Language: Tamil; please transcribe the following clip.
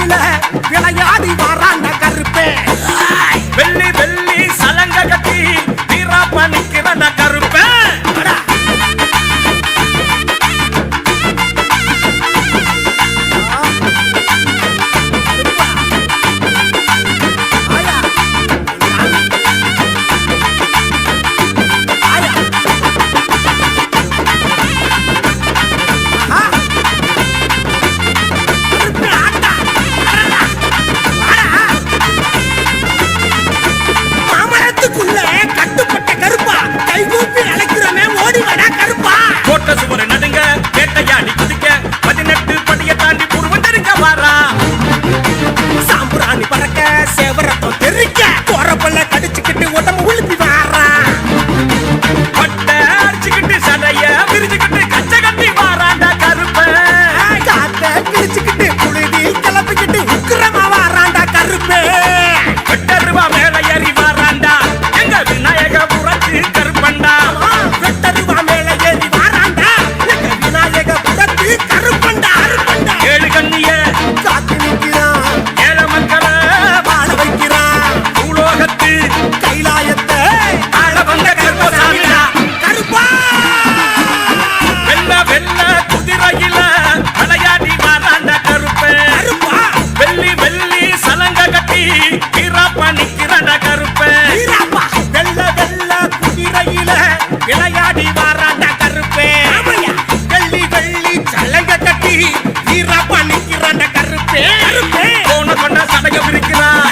கோயில விளையாடி வர பேரு போன கொண்ட சடகம் இருக்கிறான்